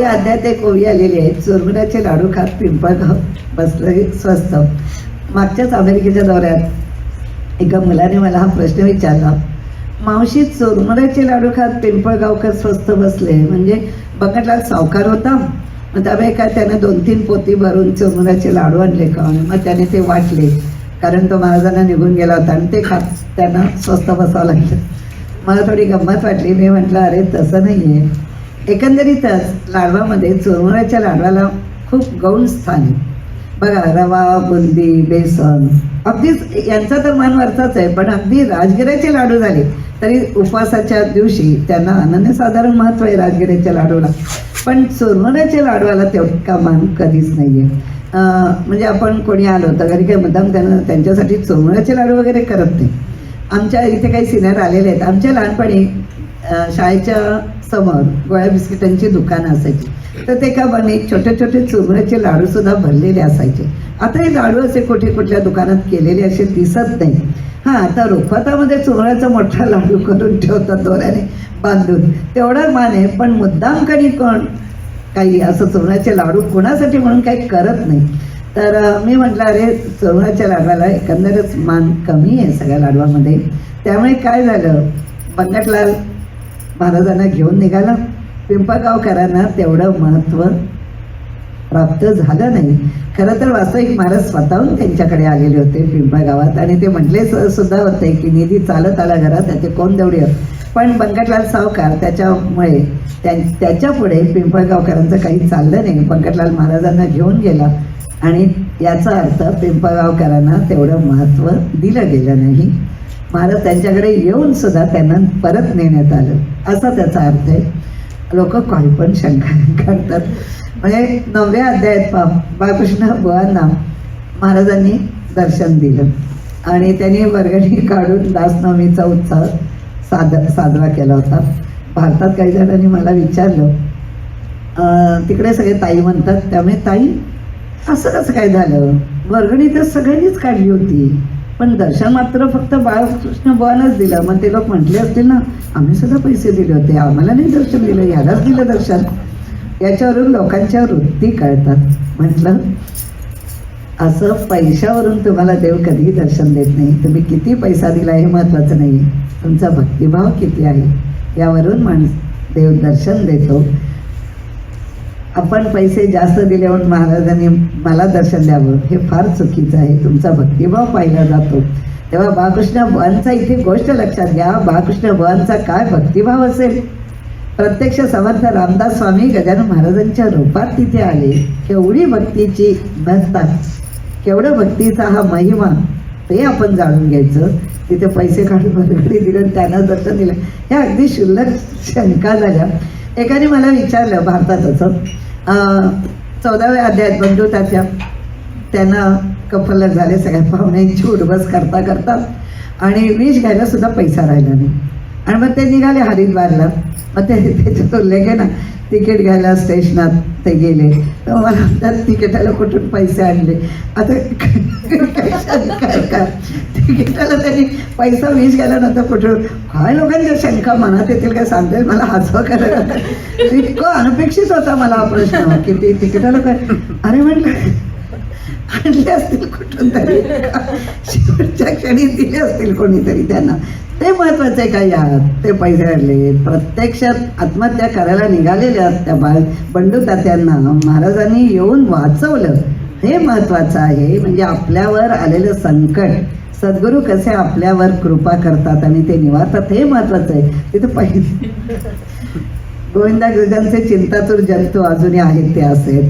या अध्यात एक ओवी आलेली आहे चुरमुऱ्याचे लाडू खात पिंपळगाव बसलं स्वस्त. मागच्याच अमेरिकेच्या दौऱ्यात एका मुलाने मला हा प्रश्न विचारला. मावशी चोरमुड्याचे लाडू खात पिंपळगावकर स्वस्त बसले? म्हणजे बकटला सावकार होता? मग त्यामुळे काय त्याने दोन तीन पोती भरून चोरमुड्याचे लाडू आणले का? मग त्याने ते वाटले. कारण तो महाराजांना निघून गेला होता आणि ते खात त्यांना स्वस्त बसावं लागलं. मला थोडी गंमत वाटली. मी म्हटलं अरे तसं नाही आहे एकंदरीतच लाडवामध्ये चुरमुऱ्याच्या लाडवाला खूप गौण स्थान आहे. बघा रवा बुंदी बेसन अगदीच यांचा तर मान वरचाच आहे पण अगदी राजगिऱ्याचे लाडू झाले तरी उपवासाच्या दिवशी त्यांना अनन्यसाधारण महत्त्व आहे राजगिऱ्याच्या लाडूला. पण चुरमुऱ्याच्या लाडवाला तेवढा मान कधीच नाही आहे म्हणजे आपण कोणी आलो तर घरी काही मुद्दाम त्यांना त्यांच्यासाठी चुरमुऱ्याचे लाडू वगैरे करत नाही. आमच्या इथे काही सिनियर आलेले आहेत. आमच्या लहानपणी शाळेच्या समोर गोळ्या बिस्किटांची दुकानं असायची. तर ते का बने छोटे छोटे चुरण्याचे लाडू सुद्धा भरलेले असायचे. आता हे लाडू असे कुठे कुठल्या दुकानात केलेले असे दिसत नाही. हां आता रुखवतामध्ये चुरण्याचा मोठा लाडू करून ठेवतात दोऱ्याने बांधून. तेवढा मान आहे पण मुद्दाम कधी कोण? काही असं चुरण्याचे लाडू कोणासाठी म्हणून काही करत नाही. तर मी म्हटलं अरे चुरमुऱ्याच्या लाडवाला एकंदरच मान कमी आहे सगळ्या लाडवामध्ये त्यामुळे काय झालं? पंकटलाल महाराजांना घेऊन निघाला. पिंपळगावकरांना तेवढं महत्त्व प्राप्त झालं नाही. खरं तर वास्तविक महाराज स्वतःहून त्यांच्याकडे आलेले होते पिंपळगावात आणि ते म्हटले सुद्धा होते की निधी चालत आला घरात त्याचे कोण देवडी पण बंकटलाल सावकार त्याच्यामुळे त्या त्याच्या पुढे पिंपळगावकरांचं काही चाललं नाही. बंकटलाल महाराजांना घेऊन गेला आणि याचा अर्थ पिंपळगावकरांना तेवढं महत्त्व दिलं गेलं नाही. महाराज त्यांच्याकडे येऊन सुद्धा त्यांना परत नेण्यात आलं. असा त्याचा अर्थ आहे. लोक काही पण शंका करतात. म्हणजे नवव्या अध्यायात पा बाळकृष्ण बुवांना महाराजांनी दर्शन दिलं. आणि त्यांनी वर्गणी काढून दासनवमीचा उत्साह साद साजरा केला होता. भारतात काही जणांनी मला विचारलं तिकडे सगळे ताई म्हणतात त्यामुळे ताई असं कसं काय झालं? वर्गणी तर सगळ्यांनीच काढली होती. पण दर्शन मात्र फक्त बाळकृष्ण बुवानच दिलं. मग ते लोक म्हटले असतील ना आम्ही सुद्धा पैसे दिले होते. आम्हाला नाही दर्शन दिलं. यालाच दिलं दर्शन. याच्यावरून लोकांच्या वृत्ती कळतात. म्हटलं असं पैशावरून तुम्हाला देव कधीही दर्शन देत नाही. तुम्ही किती पैसा दिला हे महत्त्वाचं नाही तुमचा भक्तिभाव किती आहे? यावरून माणूस देव दर्शन देतो. आपण पैसे जास्त दिले म्हणून महाराजांनी मला दर्शन द्यावं. हे फार चुकीचं आहे. तुमचा भक्तिभाव पाहिला जातो. तेव्हा बाळकृष्ण बुवांचा इथे गोष्ट लक्षात घ्या. बाळकृष्ण बुवांचा काय भक्तिभाव असेल? प्रत्यक्ष समर्थ रामदास स्वामी गजानन महाराजांच्या रूपात तिथे आले. केवढी भक्तीची भक्तात केवढं भक्तीचा हा महिमा. ते आपण जाणून घ्यायचं. तिथे पैसे काढून भरगडी दिलं आणि त्यांना दर्शन दिलं. ह्या अगदी शुल्लक शंका झाल्या. एकाने मला विचारलं भारतातच असं चौदाव्या अध्यायात बंधू त्याच्या त्यांना कफलक झाले सगळ्या पाहुण्यांची उडबस करता करता आणि विष घ्यायला सुद्धा पैसा राहिला नाही. आणि मग ते निघाले हरिद्वारला. मग ते त्याच्यात उल्लेख आहे ना तिकीट घ्यायला स्टेशनात ते गेले. तर मला त्या तिकिटाला कुठून पैसे आणले? आता का तिकिटाला त्यांनी पैसा वीज गेला नंतर कुठून? काय लोकांच्या शंका मनात येतील काय सांगते मला हसवा करायला इतकं अनपेक्षित होता मला हा प्रश्न. की ते तिकिटाला काय? अरे म्हटलं आणले असतील कुठून तरी शेवटच्या क्षणी दिले असतील कोणीतरी त्यांना. ते महत्वाचं आहे का यात ते पैसे आणले. प्रत्यक्षात आत्महत्या करायला निघालेल्या त्या बा बंडू तात्यांना महाराजांनी येऊन वाचवलं. हे महत्वाचं आहे. म्हणजे आपल्यावर आलेलं संकट. सद्गुरू कसे आपल्यावर कृपा करतात आणि ते निवारतात हे महत्वाचं आहे. तिथं पहिले गोविंदा गजांचे चिंतातूर जंतू अजूनही आहेत ते असे.